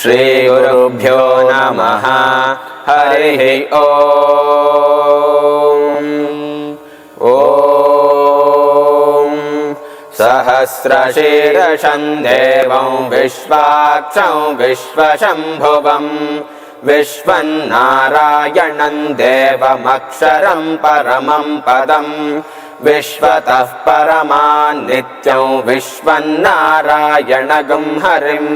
श्रीगुरुभ्यो नमः। हरिः ॐ ॐ सहस्रशीर्षं देवं विश्वाक्षं विश्वशम्भुवम् विश्वन्नारायणं देवमक्षरं परमं पदम् विश्वतः परमान्नित्यं विश्वन्नारायणगं हरिम्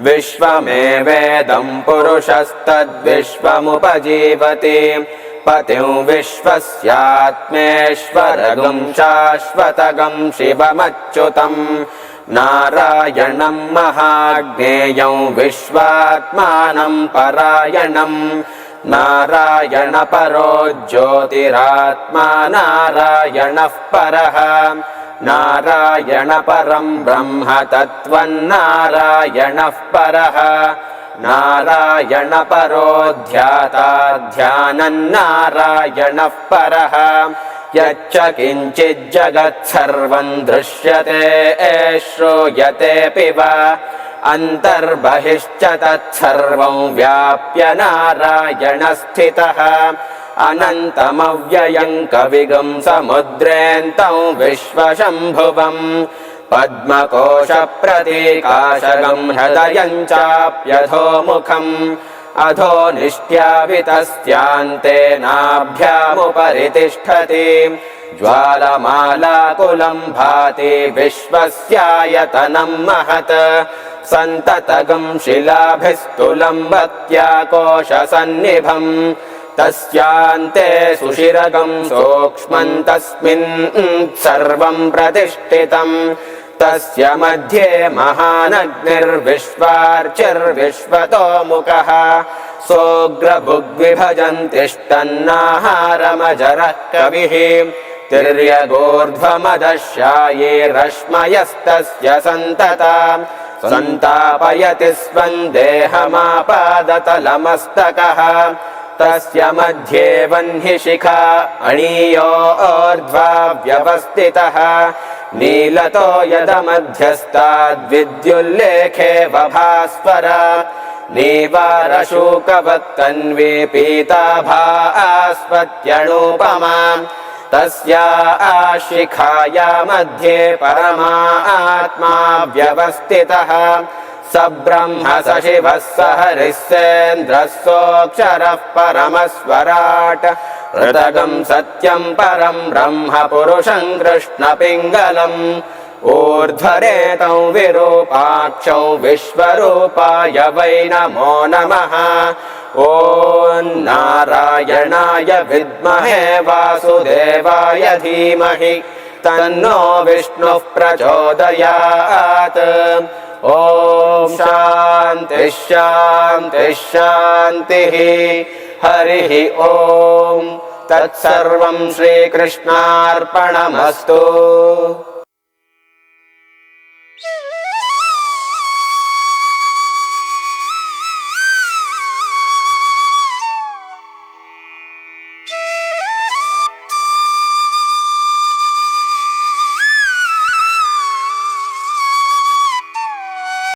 विश्वमेवेदं पुरुषस्तद्विश्वमुपजीवति। पतिं विश्वस्यात्मेश्वरगं शाश्वतगं शिवमच्युतम् नारायणं महाज्ञेयं विश्वात्मानं परायणम् नारायणपरो ज्योतिरात्मा नारायणः परः नारायणपरं ब्रह्म तत्त्वन्नारायणः परः। नारायणपरो ध्याता ध्यानन्नारायणः परः। यच्च किञ्चिज्जगत्सर्वं दृश्यते श्रूयतेऽपि वा अन्तर्बहिश्च तत्सर्वं व्याप्य नारायणस्थितः अनन्तमव्ययं कविगं समुद्रेऽन्तं विश्वशम्भुवम्। पद्मकोशप्रतीकाशगं हृदयं चाप्यधोमुखम्। अधो निष्ट्यावितस्त्यान्ते नाभ्यामुपरि तिष्ठति ज्वालमालाकुलं भाति विश्वस्यायतनं महत्। सन्ततगं शिलाभिस्तुलम्बत्याकोशसन्निभम् तस्यान्ते सुशिरगं सूक्ष्मं तस्मिन् सर्वं प्रतिष्ठितम् तस्य मध्ये महानग्निर्विश्वार्चिर्विश्वतोमुखः। सोऽग्रभुग्विभजन् तिष्ठन्नाहारमजरः कविः तिर्यगोर्ध्वमदशाये रश्मयस्तस्य सन्तता। सन्तापयति स्वम् देहमापादतलमस्तकः तस्य मध्ये वह्निशिखा अणीयोर्ध्वा व्यवस्थितः। नीलतो यदमध्यस्ताद्विद्युल्लेखे वभास्वर। नीवारशूकवत्तन्वी पीताभास्पत्यणूपमा तस्या आशिखाया मध्ये परमात्मा व्यवस्थितः स ब्रह्म स शिवः स हरिस्सेन्द्रः सोऽक्षरः परमस्वराट्। हृदगं सत्यं परं ब्रह्म पुरुषं कृष्णपिङ्गलम् ऊर्ध्वरेतौ विरूपाक्षौ विश्वरूपाय वै नमो नमः। ॐ नारायणाय विद्महे वासुदेवाय धीमहि। तन्नो विष्णुः प्रचोदयात्। ॐ शान्तिः शान्तिः शान्तिः हरिः ॐ तत्सर्वं श्रीकृष्णार्पणमस्तु